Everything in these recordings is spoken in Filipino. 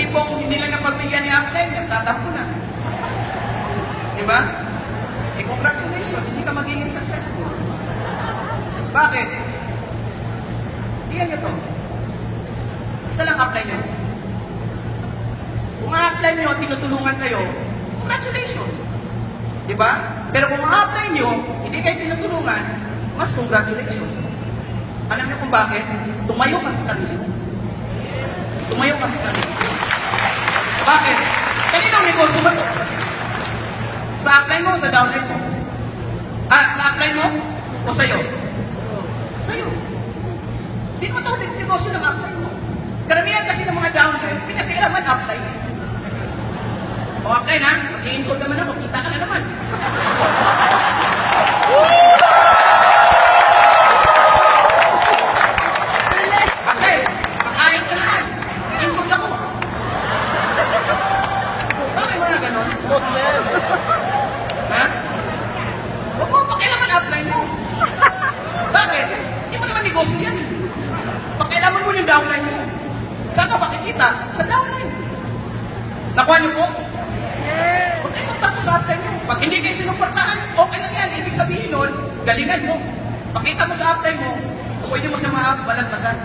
tipong hindi lang napagbigyan ni Upline, nagtatampo na. Di ba? Eh, congratulations, hindi ka magiging successful. Bakit? Tingnan niyo to. Isa lang apply niyo. Kung a-apply niyo, tinutulungan kayo, congratulations. Di ba? Pero kung a-apply niyo, hindi kayo tinutulungan, mas congratulations. Alam niyo kung bakit? Tumayo ka sa sarili mo. Tumayo ka sa sarili. Bakit? Kaninong negosyo ba to? Sa upline mo sa downline mo? Ah, sa upline mo o sa'yo? Sa'yo. Hindi mo ito negosyo ng upline mo. Karamihan kasi ng mga downline, pinag-ialaman upline. O upline ha, mag-i-incode naman ako, kita ka Boss man. Ha? Huwag mo pakialaman upline mo. Bakit? Hindi mo naman negosyo yan. Pakialaman mo yung downline mo. Saan ka makikita? Sa downline. Nakuha niyo po? Huwag kayo magtapos sa upline mo. Pag hindi kayo sinuportahan, okay lang yan. Ibig sabihin nun, galingan mo. Pakita mo sa upline mo, pwede mo sa mga balagpasan.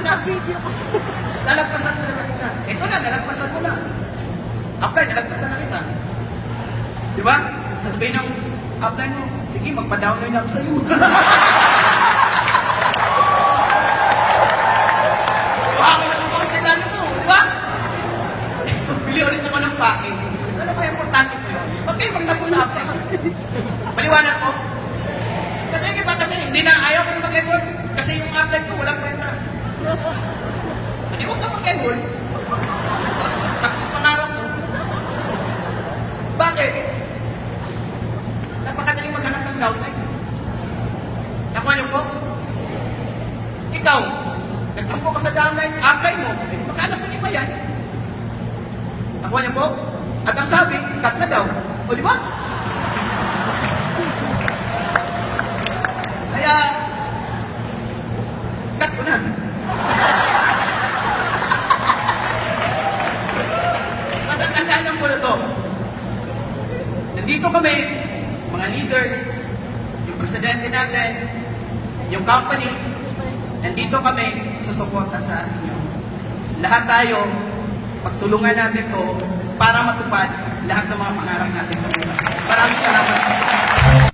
Kita. Lalagpasan talaga kita. Ito na, nalagpasan mo na. Apply, nalagpasan na kita. Di ba? Sasabihin ng apply mo, sige, magpa-download na ako sa'yo. Bakit ako kailangan mo? Di ba? Bili ulit ako ng package. So, ano ba importante ko yun? Huwag kayo magtapos sa apply. Maliwanag ko? Kasi yung iba kasi hindi na ayaw ko na mag-enroll kasi yung apply ko walang kwenta. Kang mag-enroll. Tapos pangarap mo. Bakit? Napakadaling maghanap ng downline. Nakuha niyo po? Ikaw, nagtampo ka sa downline, apply mo, eh, maghanap ng iba yan. Nakuha niyo po? At ang sabi, cut na daw. O di ba? Nandito kami, mga leaders, yung presidente natin, yung company, nandito kami susuporta sa inyo. Lahat tayo, pagtulungan natin to para matupad lahat ng mga pangarap natin sa buhay. Maraming salamat.